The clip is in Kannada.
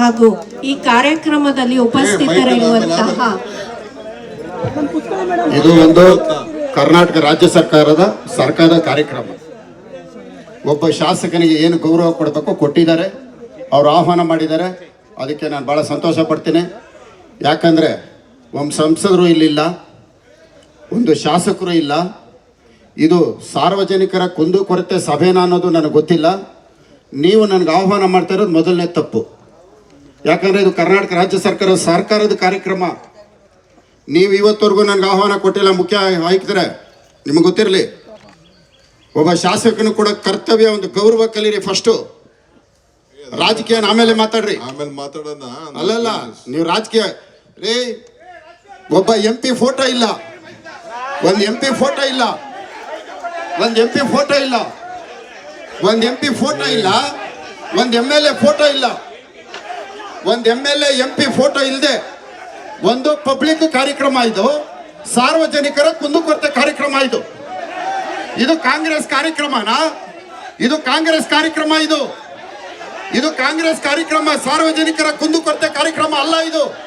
ಹಾಗೂ ಈ ಕಾರ್ಯಕ್ರಮದಲ್ಲಿ ಉಪಸ್ಥಿತರಿರುವಂತಹ ಇದು ಒಂದು ಕರ್ನಾಟಕ ರಾಜ್ಯ ಸರ್ಕಾರದ ಸರ್ಕಾರದ ಕಾರ್ಯಕ್ರಮ. ಒಬ್ಬ ಶಾಸಕನಿಗೆ ಏನು ಗೌರವ ಕೊಡಬೇಕು ಕೊಟ್ಟಿದ್ದಾರೆ. ಅವರು ಆಹ್ವಾನ ಮಾಡಿದ್ದಾರೆ. ಅದಕ್ಕೆ ನಾನು ಭಾಳ ಸಂತೋಷ ಪಡ್ತೀನಿ. ಯಾಕಂದರೆ ಒಂದು ಸಂಸದರು ಇಲ್ಲಿಲ್ಲ, ಒಂದು ಶಾಸಕರು ಇಲ್ಲ. ಇದು ಸಾರ್ವಜನಿಕರ ಕುಂದುಕೊರತೆ ಸಭೆನ ಅನ್ನೋದು ನನಗೆ ಗೊತ್ತಿಲ್ಲ. ನೀವು ನನಗೆ ಆಹ್ವಾನ ಮಾಡ್ತಾ ಇರೋದು ಮೊದಲನೇ ತಪ್ಪು. ಯಾಕಂದರೆ ಇದು ಕರ್ನಾಟಕ ರಾಜ್ಯ ಸರ್ಕಾರ ಸರ್ಕಾರದ ಕಾರ್ಯಕ್ರಮ. ನೀವು ಇವತ್ತವರೆಗೂ ನನಗೆ ಆಹ್ವಾನ ಕೊಟ್ಟಿಲ್ಲ ಮುಖ್ಯ ಆಯ್ಕಿದ್ರೆ ನಿಮಗೆ ಗೊತ್ತಿರಲಿ ಒಬ್ಬ ಶಾಸಕನು ಕೂಡ ಕರ್ತವ್ಯ ಒಂದು ಗೌರವ ಕಲೀರಿ ಫಸ್ಟು ರಾಜಕೀಯ ಆಮೇಲೆ ಮಾತಾಡ್ರಿ. ಆಮೇಲೆ ಮಾತಾಡೋಣ. ಅಲ್ಲಲ್ಲ ನೀವು ರಾಜಕೀಯ ರೀ ಒಬ್ಬ ಎಂ ಪಿ ಫೋಟೋ ಇಲ್ಲ. ಒಂದು ಎಂ ಪಿ ಫೋಟೋ ಇಲ್ಲ. ಒಂದು ಎಂ ಪಿ ಫೋಟೋ ಇಲ್ಲ. ಒಂದು ಎಂ ಪಿ ಫೋಟೋ ಇಲ್ಲ. ಒಂದು ಎಂ ಎಲ್ ಎ ಫೋಟೋ ಇಲ್ಲ. ಒಂದು M L A M P photo ಇಲ್ಲದೆ ಒಂದು ಪಬ್ಲಿಕ್ ಕಾರ್ಯಕ್ರಮ ಇದು. ಸಾರ್ವಜನಿಕರ ಕುಂದುಕೊರತೆ ಕಾರ್ಯಕ್ರಮ ಇದು. ಇದು ಕಾಂಗ್ರೆಸ್ ಕಾರ್ಯಕ್ರಮನಾ? ಇದು ಕಾಂಗ್ರೆಸ್ ಕಾರ್ಯಕ್ರಮ ಇದು. ಇದು ಕಾಂಗ್ರೆಸ್ ಕಾರ್ಯಕ್ರಮ, ಸಾರ್ವಜನಿಕರ ಕುಂದುಕೊರತೆ ಕಾರ್ಯಕ್ರಮ ಅಲ್ಲ ಇದು.